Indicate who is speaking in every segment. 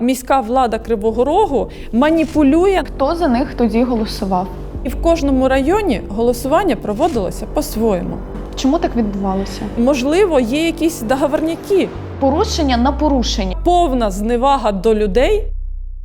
Speaker 1: Міська влада Кривого Рогу маніпулює,
Speaker 2: Хто за них тоді голосував?
Speaker 1: і в кожному районі голосування проводилося по-своєму.
Speaker 2: Чому так відбувалося?
Speaker 1: Можливо, є якісь договорняки,
Speaker 2: Порушення на порушення.
Speaker 1: повна зневага до людей.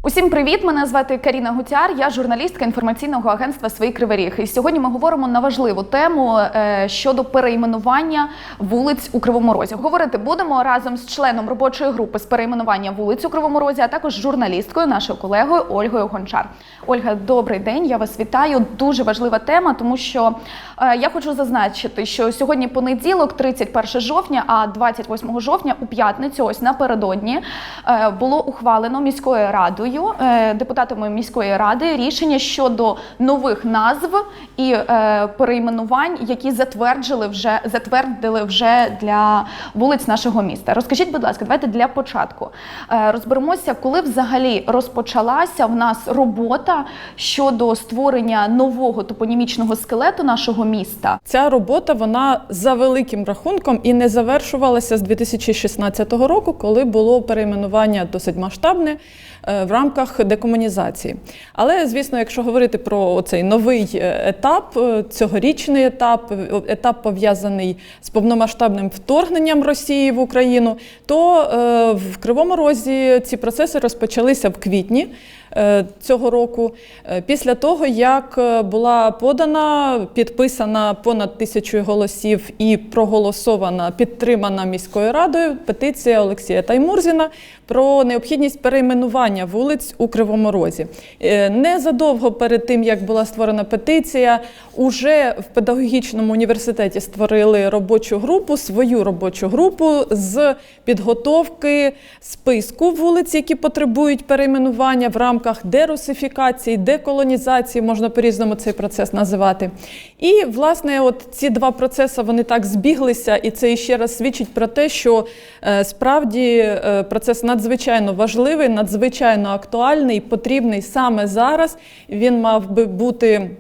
Speaker 2: Усім привіт! Мене звати Каріна Гутяр. Я журналістка інформаційного агентства Свої Кривий Ріг». І сьогодні ми говоримо на важливу тему е, щодо перейменування вулиць у Кривому Розі. Говорити будемо разом з членом робочої групи з перейменування вулиць у Кривому Розі, а також журналісткою, нашою колегою Ольгою Гончар. Ольга, добрий день. Я вас вітаю. Дуже важлива тема, тому що е, я хочу зазначити, що сьогодні понеділок, 31 жовтня, а 28 жовтня у п'ятницю, ось напередодні, е, було ухвалено міською радою, е, депутатами міської ради рішення щодо нових назв і е, перейменувань, які затверджили вже затвердили вже для вулиць нашого міста. Розкажіть, будь ласка, давайте для початку е, розберемося, коли взагалі розпочалася в нас робота щодо створення нового топонімічного скелету нашого міста.
Speaker 1: Ця робота вона за великим рахунком і не завершувалася з 2016 року, коли було перейменування досить масштабне в рамках декомунізації. Але, звісно, якщо говорити про цей новий е, етап, е, цьогорічний етап, е, етап пов'язаний з повномасштабним вторгненням Росії в Україну, то е, в Кривому Розі ці процеси розпочалися в квітні е, цього року, е, після того, як е, була подана, підписана понад тисячою голосів і проголосована, підтримана міською радою петиція Олексія Таймурзіна про необхідність перейменування вулиць у Кривому Розі. Е, Незадовго перед тим, як була створена петиція, уже в педагогічному університеті створили робочу групу, свою робочу групу з підготовки списку вулиць, які потребують перейменування в рамках дерусифікації, деколонізації, можна по-різному цей процес називати. І, власне, от ці два процеси вони так збіглися, і це ще раз свідчить про те, що е, справді е, процес надзвичайно важливий, надзвичайно актуальний, потрібний саме зараз. Він мав би бути.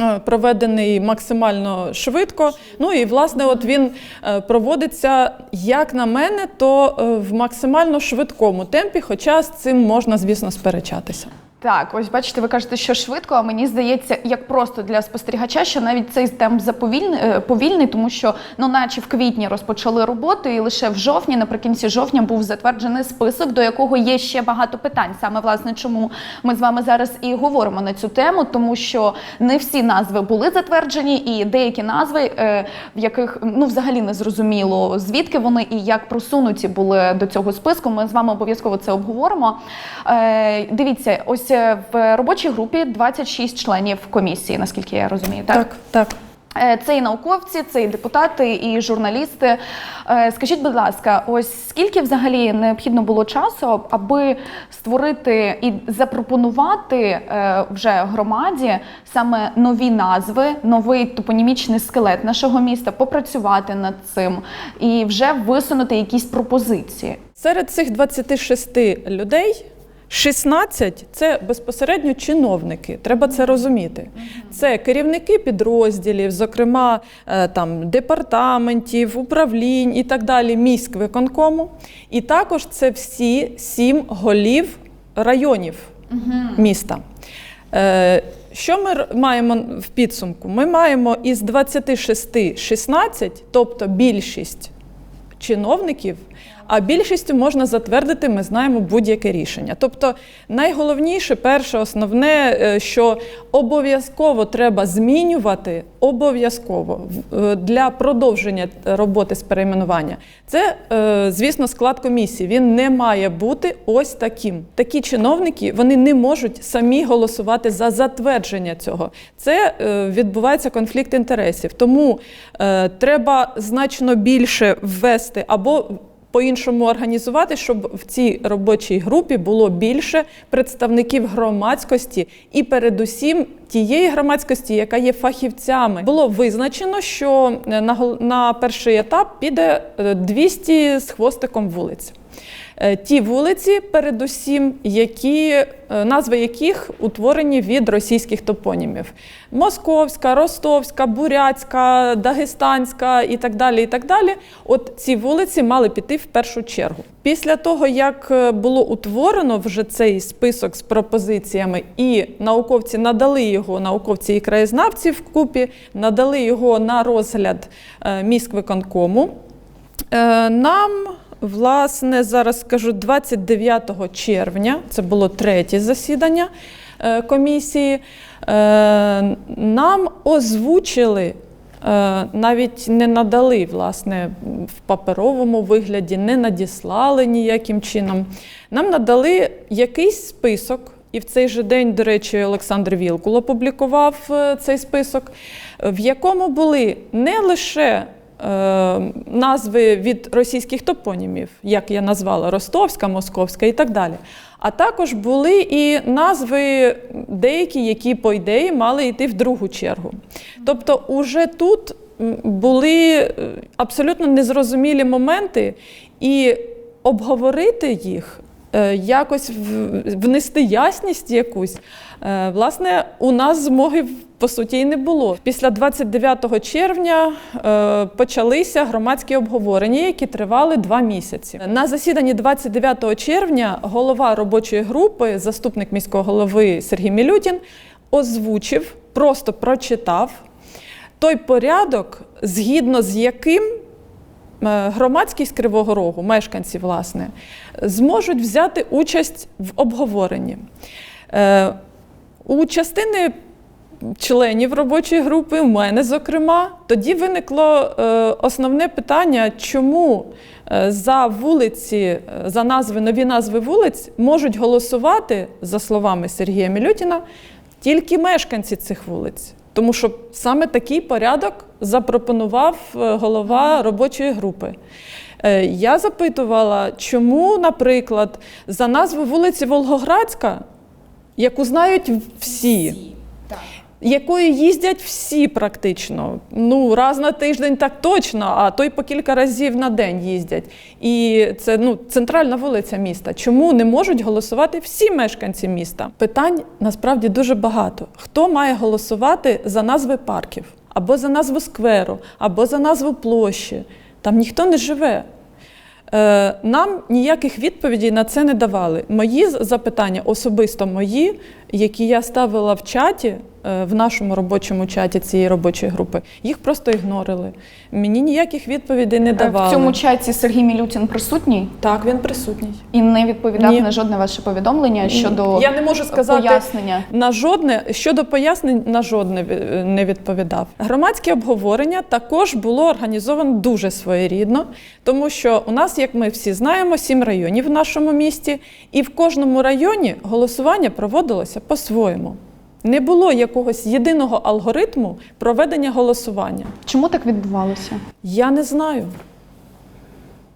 Speaker 1: Е, Проведений максимально швидко. Ну і власне, от він е, проводиться, як на мене, то е, в максимально швидкому темпі, хоча з цим можна, звісно, сперечатися.
Speaker 2: Так, ось бачите, ви кажете, що швидко, а мені здається, як просто для спостерігача, що навіть цей темп заповільний е, повільний, тому що ну, наче в квітні розпочали роботу, і лише в жовтні, наприкінці жовтня, був затверджений список, до якого є ще багато питань. Саме власне, чому ми з вами зараз і говоримо на цю тему, тому що не всі назви були затверджені, і деякі назви, е, в яких ну взагалі не зрозуміло звідки вони і як просунуті були до цього списку. Ми з вами обов'язково це обговоримо. Е, дивіться, ось в робочій групі 26 членів комісії, наскільки я розумію. Так,
Speaker 1: Так, так.
Speaker 2: Е, Це і науковці, це і депутати, і журналісти. Е, Скажіть, будь ласка, ось скільки взагалі необхідно було часу, аби створити і запропонувати е, вже громаді саме нові назви, новий топонімічний скелет нашого міста, попрацювати над цим і вже висунути якісь пропозиції?
Speaker 1: Серед цих 26 людей 16 – це безпосередньо чиновники. Треба це розуміти. Це керівники підрозділів, зокрема е, там департаментів, управлінь і так далі, міськвиконкому. І також це всі сім голів районів міста. Е, Що ми маємо в підсумку? Ми маємо із 26 16, тобто більшість чиновників, а більшістю можна затвердити, ми знаємо будь-яке рішення. Тобто, найголовніше, перше, основне, е, що обов'язково треба змінювати, обов'язково е, для продовження роботи з перейменування. Це, е, звісно, склад комісії. Він не має бути ось таким. Такі чиновники вони не можуть самі голосувати за затвердження цього. Це відбувається конфлікт інтересів. Тому треба значно більше ввести або по-іншому організувати, щоб в цій робочій групі було більше представників громадськості і, передусім, тієї громадськості, яка є фахівцями. Було визначено, що е, на, перший етап піде е, 200 з хвостиком вулиць. Е, Ті вулиці, передусім, які, е, назви яких утворені від російських топонімів: Московська, Ростовська, Бурятська, Дагестанська і так далі. І так далі. От ці вулиці мали піти в першу чергу. Після того, як е, було утворено вже цей список з пропозиціями, і науковці надали його, науковці і краєзнавці вкупі, надали його на розгляд міськвиконкому. Нам, власне, зараз скажу 29 червня, це було третє засідання е, комісії. е, Нам озвучили, е, навіть не надали, власне, в паперовому вигляді, не надіслали ніяким чином. Нам надали якийсь список. І в цей же день, до речі, Олександр Вілкул опублікував цей список, в якому були не лише назви від російських топонімів, як я назвала Ростовська, Московська і так далі. А також були і назви деякі, які, по ідеї, мали йти в другу чергу. Тобто, уже тут були е, абсолютно незрозумілі моменти, і обговорити їх. е, Якось внести ясність якусь, е, власне, у нас змоги по суті і не було. Після 29 червня е, почалися громадські обговорення, які тривали два місяці. На засіданні 29 червня голова робочої групи, заступник міського голови Сергій Мілютін, озвучив, просто прочитав той порядок, згідно з яким е, громадськість Кривого Рогу, мешканці, власне, зможуть взяти участь в обговоренні. Е, У частини членів робочої групи, у мене, зокрема, тоді виникло е, основне питання, чому е, за вулиці, е, за назви, нові назви вулиць можуть голосувати, за словами Сергія Мілютіна, тільки мешканці цих вулиць. Тому що саме такий порядок запропонував голова робочої групи. Я запитувала, чому, наприклад, за назву вулиці Волгоградська, яку знають всі, якою їздять всі практично. Ну, раз на тиждень так точно, а то й по кілька разів на день їздять. І це ну, центральна вулиця міста. Чому не можуть голосувати всі мешканці міста? Питань насправді дуже багато. Хто має голосувати за назви парків, або за назву скверу, або за назву площі? Там ніхто не живе. Е, Нам ніяких відповідей на це не давали. Мої запитання, особисто мої, які я ставила в чаті, е, в нашому робочому чаті цієї робочої групи, їх просто ігнорили. Мені ніяких відповідей не
Speaker 2: Е,
Speaker 1: давали.
Speaker 2: В цьому чаті Сергій Мілютін присутній
Speaker 1: Так, він присутній.
Speaker 2: і не відповідав
Speaker 1: Ні.
Speaker 2: на жодне ваше повідомлення щодо
Speaker 1: Я не можу сказати
Speaker 2: пояснення.
Speaker 1: на жодне щодо пояснень на жодне не відповідав. Громадське обговорення також було організовано дуже своєрідно, тому що у нас, як ми всі знаємо, сім районів в нашому місті, і в кожному районі голосування проводилося по-своєму. Не було якогось єдиного алгоритму проведення голосування.
Speaker 2: Чому так відбувалося?
Speaker 1: Я не знаю.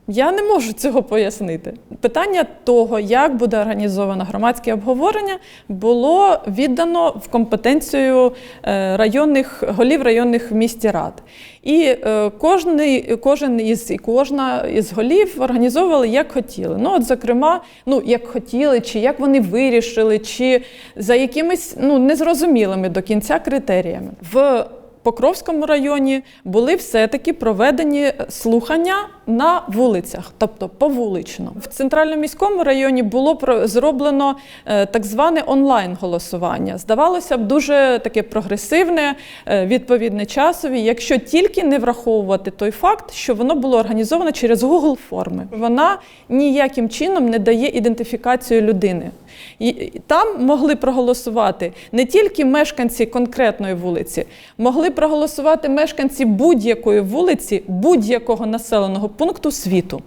Speaker 1: Я не можу цього пояснити. Питання того, як буде організовано громадське обговорення, було віддано в компетенцію е, районних голів районних місті рад. І е, кожний, кожен із і кожна із голів організовували як хотіли. Ну, от, зокрема, ну як хотіли, чи як вони вирішили, чи за якимись ну незрозумілими до кінця критеріями. В Покровському районі були все-таки проведені слухання на вулицях, тобто повулично. В центральному міському районі було зроблено е, так зване онлайн-голосування. Здавалося б, дуже таке прогресивне, е, відповідне часові, якщо тільки не враховувати той факт, що воно було організовано через Google форми. Вона ніяким чином не дає ідентифікацію людини. І Там могли проголосувати не тільки мешканці конкретної вулиці, могли проголосувати мешканці будь-якої вулиці, будь-якого населеного пункту світу.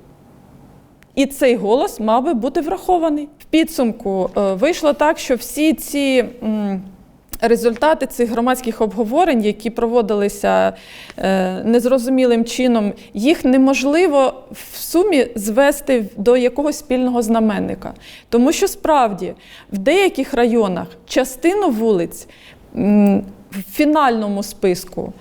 Speaker 1: І цей голос мав би бути врахований. В підсумку е, вийшло так, що всі ці результати цих громадських обговорень, які проводилися е, незрозумілим чином, їх неможливо в сумі звести до якогось спільного знаменника. Тому що справді в деяких районах частину вулиць в фінальному списку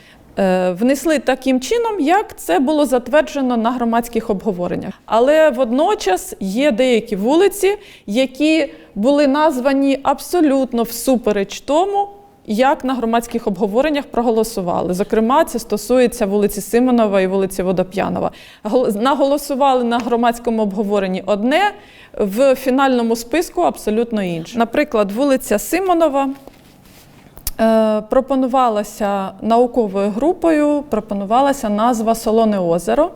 Speaker 1: внесли таким чином, як це було затверджено на громадських обговореннях. Але водночас є деякі вулиці, які були названі абсолютно всупереч тому, як на громадських обговореннях проголосували. Зокрема, це стосується вулиці Симонова і вулиці Водоп'янова. Гол- Наголосували на громадському обговоренні одне, в фінальному списку абсолютно інше. Наприклад, вулиця Симонова е, пропонувалася науковою групою, пропонувалася назва Солоне озеро.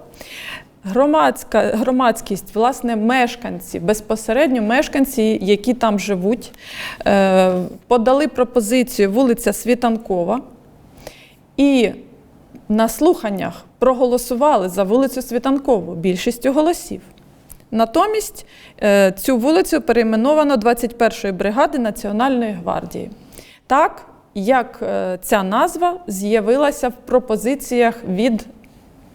Speaker 1: Громадська, громадськість, власне, мешканці, безпосередньо мешканці, які там живуть, е, подали пропозицію вулиця Світанкова і на слуханнях проголосували за вулицю Світанкову більшістю голосів. Натомість е, цю вулицю перейменовано 21-ї бригади Національної гвардії. Так, як е, ця назва з'явилася в пропозиціях від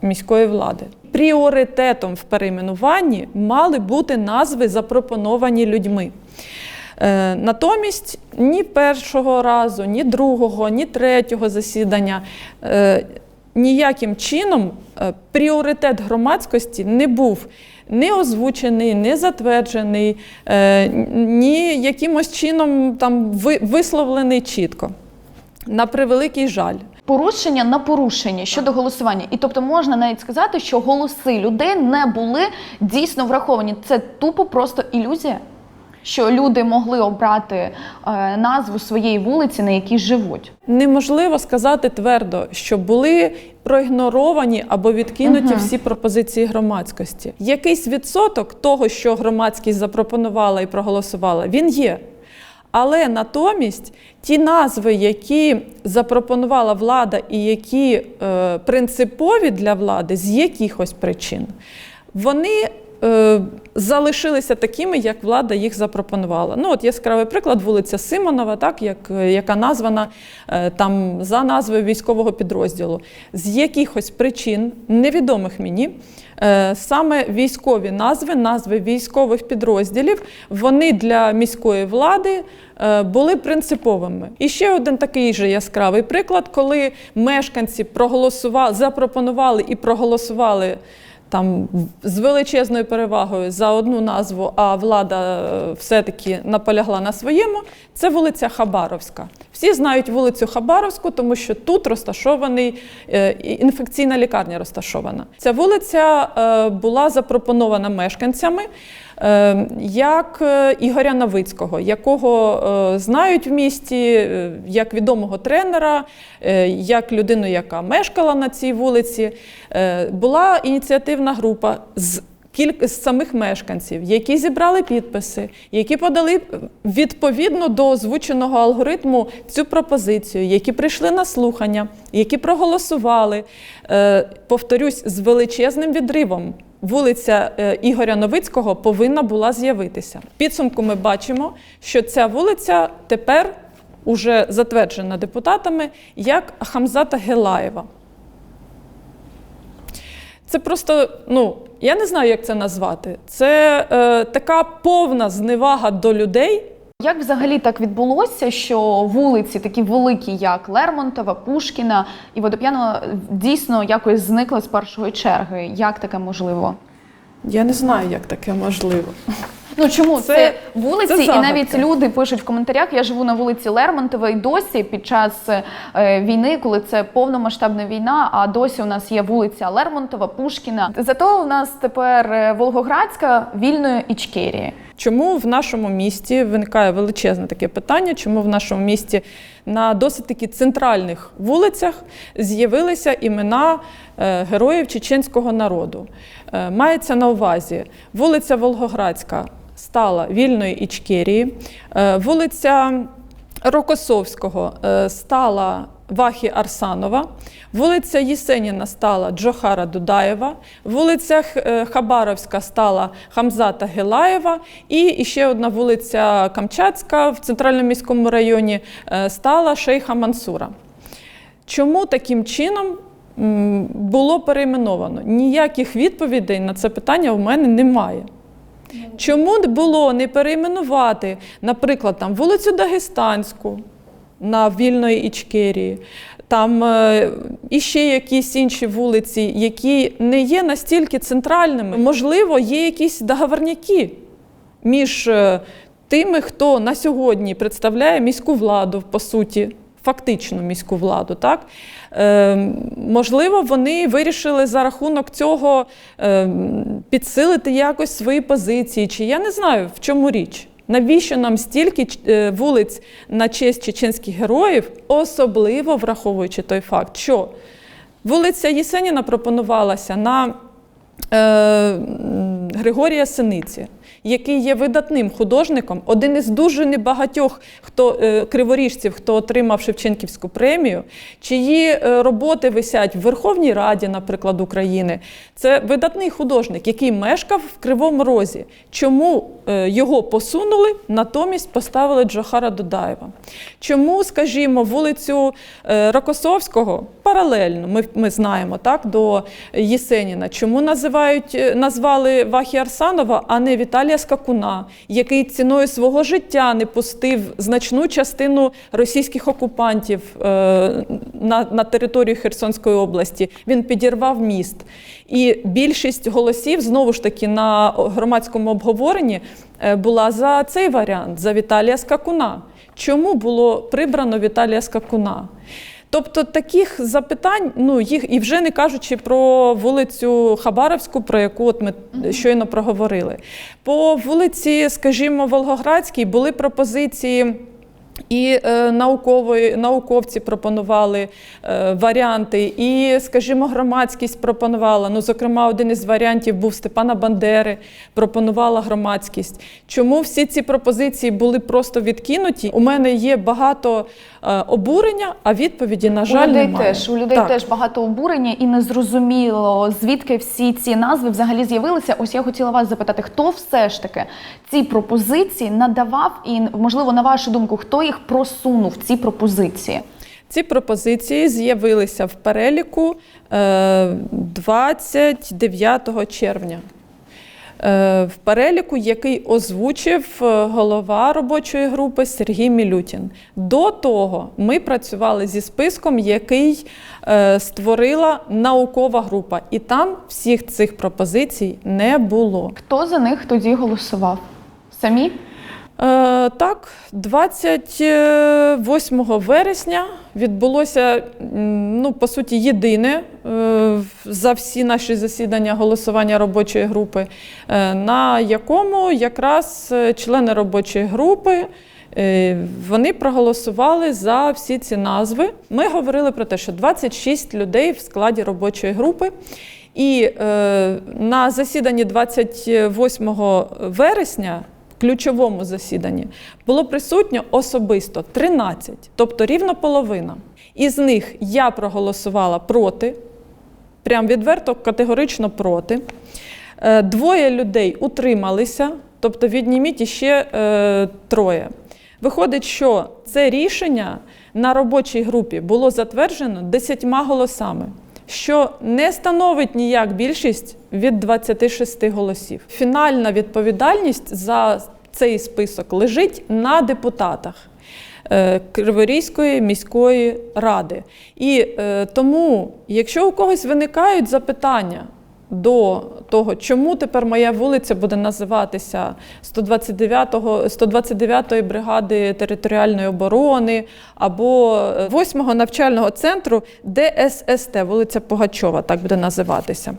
Speaker 1: міської влади. Пріоритетом в перейменуванні мали бути назви, запропоновані людьми. Е, Натомість ні першого разу, ні другого, ні третього засідання е, ніяким чином пріоритет громадськості не був не озвучений, не затверджений, ні якимось чином там ви- висловлений чітко. На превеликий жаль.
Speaker 2: Порушення на порушення щодо голосування. І тобто можна навіть сказати, що голоси людей не були дійсно враховані. Це тупо просто ілюзія, що люди могли обрати е, назву своєї вулиці, на якій живуть.
Speaker 1: Неможливо сказати твердо, що були проігноровані або відкинуті
Speaker 2: Мгм.
Speaker 1: всі пропозиції громадськості. Якийсь відсоток того, що громадськість запропонувала і проголосувала, він є. Але натомість ті назви, які запропонувала влада, і які е, принципові для влади з якихось причин, вони залишилися такими, як влада їх запропонувала. Ну, от яскравий приклад вулиця Симонова, так, як, е, яка названа е, там за назвою військового підрозділу. З якихось причин, невідомих мені, е, саме військові назви, назви військових підрозділів, вони для міської влади е, були принциповими. І ще один такий же яскравий приклад, коли мешканці проголосували, запропонували і проголосували там з величезною перевагою за одну назву, а влада е, все-таки наполягла на своєму. Це вулиця Хабаровська. Всі знають вулицю Хабаровську, тому що тут розташований е, інфекційна лікарня розташована. Ця вулиця е, була запропонована мешканцями. Е, Як е, Ігоря Новицького, якого е, знають в місті як відомого тренера, як людину, яка мешкала на цій вулиці, була ініціативна група з з самих мешканців, які зібрали підписи, які подали відповідно до озвученого алгоритму цю пропозицію, які прийшли на слухання, які проголосували. Повторюсь, з величезним відривом. Вулиця е, Ігоря Новицького повинна була з'явитися. В підсумку ми бачимо, що ця вулиця тепер уже затверджена депутатами як Хамзата Гелаєва. Це просто, ну, я не знаю, як це назвати. Це е, така повна зневага до людей.
Speaker 2: Як взагалі так відбулося, що вулиці, такі великі, як Лермонтова, Пушкіна і Водоп'янова, дійсно якось зникли з першої черги? Як таке можливо?
Speaker 1: Я не знаю, як таке можливо.
Speaker 2: Ну чому це,
Speaker 1: Це-
Speaker 2: вулиці,
Speaker 1: це
Speaker 2: і навіть люди пишуть в коментарях. Я живу на вулиці Лермонтова і досі під час е, війни, коли це повномасштабна війна. А досі у нас є вулиця Лермонтова, Пушкіна. Зато у нас тепер е, Волгоградська вільної Ічкерії.
Speaker 1: Чому в нашому місті виникає величезне таке питання? Чому в нашому місті на досить таки центральних вулицях з'явилися імена е, героїв чеченського народу? Е, Мається на увазі вулиця Волгоградська стала вільної Ічкерії, е, вулиця Рокосовського е, стала Вахі Арсанова, вулиця Єсеніна стала Джохара Дудаєва, вулиця е, Хабаровська стала Хамзата Гелаєва, і ще одна вулиця Камчатська в центральному міському районі стала Шейха Мансура. Чому таким чином було перейменовано? Ніяких відповідей на це питання у мене немає. Чому було не перейменувати, наприклад, там вулицю Дагестанську на вільної Ічкерії, там е, іще якісь інші вулиці, які не є настільки центральними. Можливо, є якісь договорняки між е, тими, хто на сьогодні представляє міську владу, по суті, фактичну міську владу. Так? Е, можливо, вони вирішили за рахунок цього е, підсилити якось свої позиції, чи я не знаю, в чому річ. Навіщо нам стільки е, вулиць на честь чеченських героїв, особливо враховуючи той факт, що вулиця Єсеніна пропонувалася на е, Григорія Синиці, який є видатним художником, один із дуже небагатьох хто, е, криворіжців, хто отримав Шевченківську премію, чиї е, роботи висять в Верховній Раді, наприклад, України. Це видатний художник, який мешкав в Кривому Розі. Чому е, його посунули, натомість поставили Джохара Дудаєва? Чому, скажімо, вулицю е, Рокосовського паралельно, ми, ми знаємо так, до Єсеніна. Чому називають, е, назвали Вахі Арсанова, а не Віталія Скакуна, який ціною свого життя не пустив значну частину російських окупантів е, на, на територію Херсонської області? Він підірвав міст. І більшість голосів знову ж таки на громадському обговоренні е, була за цей варіант, за Віталія Скакуна. Чому було прибрано Віталія Скакуна? Тобто таких запитань, ну їх і вже не кажучи про вулицю Хабаровську, про яку от ми щойно проговорили. По вулиці, скажімо, Волгоградській були пропозиції. І е, наукової, науковці пропонували е, варіанти, і, скажімо, громадськість пропонувала. Ну, зокрема, один із варіантів був Степана Бандери, пропонувала громадськість. Чому всі ці пропозиції були просто відкинуті? У мене є багато е, обурення, а відповіді, на жаль,
Speaker 2: у людей
Speaker 1: немає.
Speaker 2: теж у людей
Speaker 1: Так.
Speaker 2: теж багато обурення і незрозуміло, звідки всі ці назви взагалі з'явилися. Ось я хотіла вас запитати, хто все ж таки ці пропозиції надавав, і можливо, на вашу думку, хто їх просунув ці пропозиції?
Speaker 1: Ці пропозиції з'явилися в переліку е, 29 червня. Е, В переліку, який озвучив е, голова робочої групи Сергій Мілютін. До того ми працювали зі списком, який е, створила наукова група, і там всіх цих пропозицій не було.
Speaker 2: Хто за них тоді голосував? Самі?
Speaker 1: Е, так, 28 вересня відбулося ну, по суті єдине е, за всі наші засідання голосування робочої групи, е, на якому якраз члени робочої групи. Вони проголосували за всі ці назви. Ми говорили про те, що 26 людей в складі робочої групи. І на засіданні 28 вересня ключовому засіданні було присутньо особисто 13, тобто рівно половина. Із них я проголосувала проти, прям відверто категорично проти. Е, Двоє людей утрималися, тобто відніміть іще е, троє. Виходить, що це рішення на робочій групі було затверджено 10 голосами, що не становить ніяк більшість від 26 голосів. Фінальна відповідальність за цей список лежить на депутатах. е, Криворізької міської ради. І е, тому, якщо у когось виникають запитання до того, чому тепер моя вулиця буде називатися 129-го 129-ї бригади територіальної оборони або 8-го навчального центру ДССТ, вулиця Погачова, так буде називатися,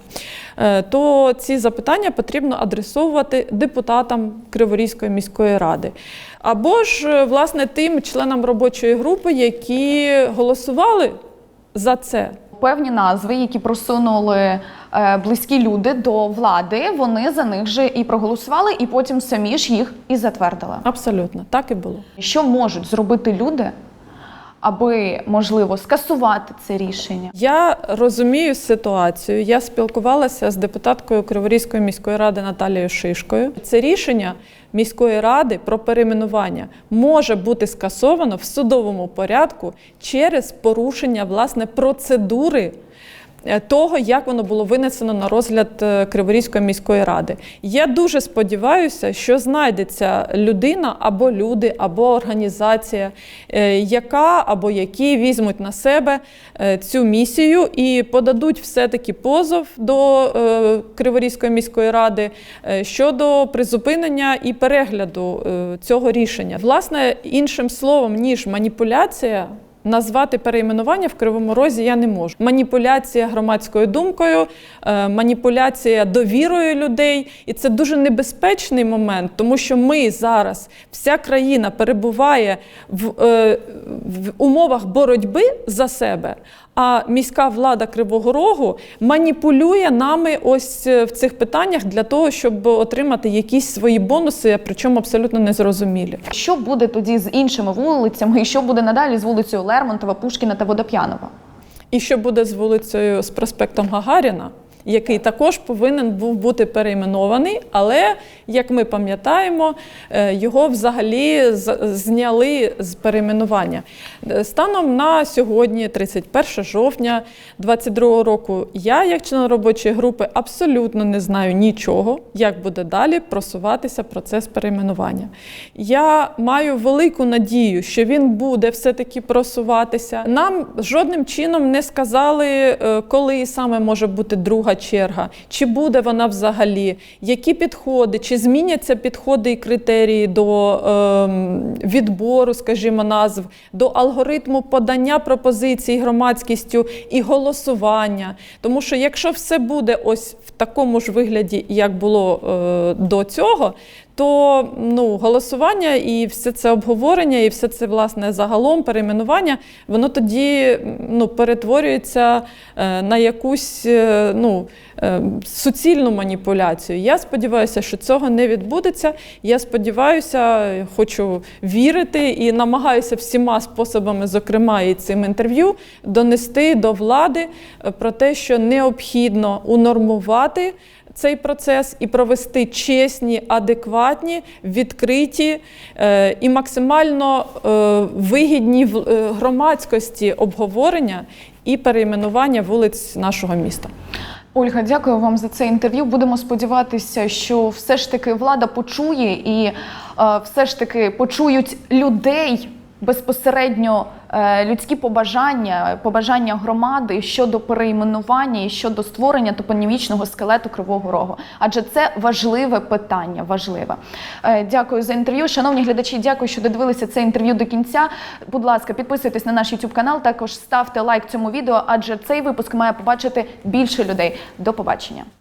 Speaker 1: е, то ці запитання потрібно адресовувати депутатам Криворізької міської ради. Або ж, е, власне, тим членам робочої групи, які голосували за це.
Speaker 2: Певні назви, які просунули е, близькі люди до влади, вони за них же і проголосували, і потім самі ж їх і затвердили.
Speaker 1: Абсолютно, так і було.
Speaker 2: Що можуть зробити люди, аби можливо скасувати це рішення?
Speaker 1: Я розумію ситуацію. Я спілкувалася з депутаткою Криворізької міської ради Наталією Шишкою. Це рішення міської ради про перейменування може бути скасовано в судовому порядку через порушення власне процедури того, як воно було винесено на розгляд е, Криворізької міської ради. Я дуже сподіваюся, що знайдеться людина або люди, або організація, е, яка або які візьмуть на себе е, цю місію і подадуть все-таки позов до е, Криворізької міської ради е, щодо призупинення і перегляду е, цього рішення. Власне, іншим словом, ніж маніпуляція. Назвати перейменування в Кривому Розі я не можу. Маніпуляція громадською думкою, е, маніпуляція довірою людей, і це дуже небезпечний момент, тому що ми зараз, вся країна перебуває в, е, в умовах боротьби за себе. А міська влада Кривого Рогу маніпулює нами ось е, в цих питаннях для того, щоб отримати якісь свої бонуси, причому абсолютно незрозумілі.
Speaker 2: Що буде тоді з іншими вулицями, і що буде надалі з вулицею Лермонтова, Пушкіна та Водоп'янова?
Speaker 1: І що буде з вулицею з проспектом Гагаріна, який також повинен був бути перейменований, але як ми пам'ятаємо, е, його взагалі зняли з перейменування. Е, Станом на сьогодні, 31 жовтня 2022 року, я, як член робочої групи, абсолютно не знаю нічого, як буде далі просуватися процес перейменування. Я маю велику надію, що він буде все-таки просуватися. Нам жодним чином не сказали, е, коли саме може бути друга черга, чи буде вона взагалі, які підходи, чи зміняться підходи і критерії до е, відбору, скажімо, назв, до алгоритму подання пропозицій громадськістю і голосування. Тому що якщо все буде ось в такому ж вигляді, як було е, до цього, то ну, голосування і все це обговорення, і все це власне загалом перейменування, воно тоді ну, перетворюється е, на якусь е, ну, е, суцільну маніпуляцію. Я сподіваюся, що цього не відбудеться. Я сподіваюся, хочу вірити і намагаюся всіма способами, зокрема і цим інтерв'ю, донести до влади про те, що необхідно унормувати цей процес і провести чесні, адекватні, відкриті е, і максимально е, вигідні в е, громадськості обговорення і перейменування вулиць нашого міста.
Speaker 2: Ольга, дякую вам за це інтерв'ю. Будемо сподіватися, що все ж таки влада почує і е, все ж таки почують людей безпосередньо е, людські побажання, побажання громади щодо перейменування і щодо створення топонімічного скелету Кривого Рогу. Адже це важливе питання. Важливе. Е, дякую за інтерв'ю. Шановні глядачі, дякую, що додивилися це інтерв'ю до кінця. Будь ласка, підписуйтесь на наш YouTube канал. Також ставте лайк цьому відео, адже цей випуск має побачити більше людей. До побачення.